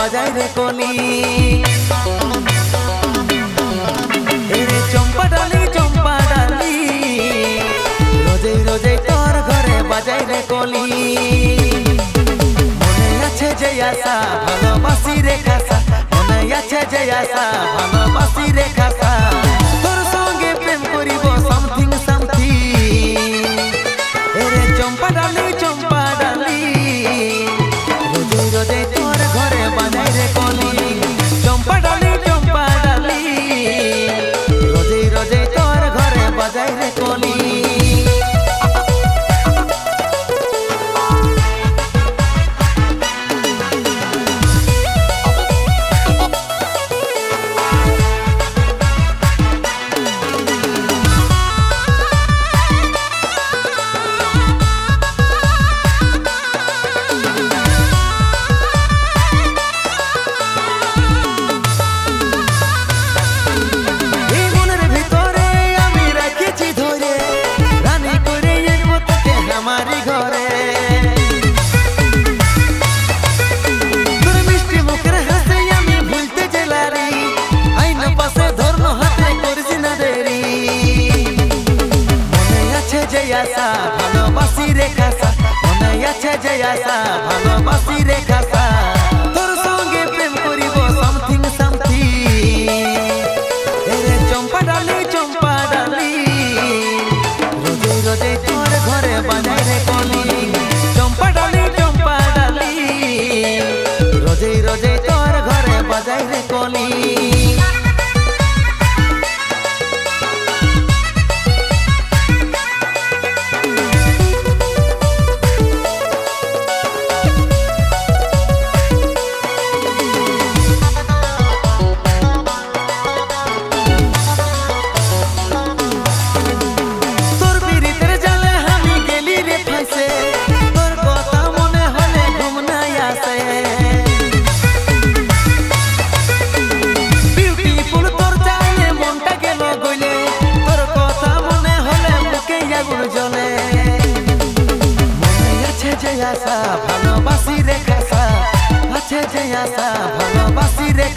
বাজায় রে কলি। এরে মনে আছে যে আশা, ভালোবাসি রে কাসা। মনে আছে যে আসা ভালো যায় রে কলি। ভালোবাসি রে খাসা। মনে আছে যে আশা ভালোবাসি রে খাসা। আশা ভালোবাসি রে খাসা আছে যে আশা ভালোবাসি রে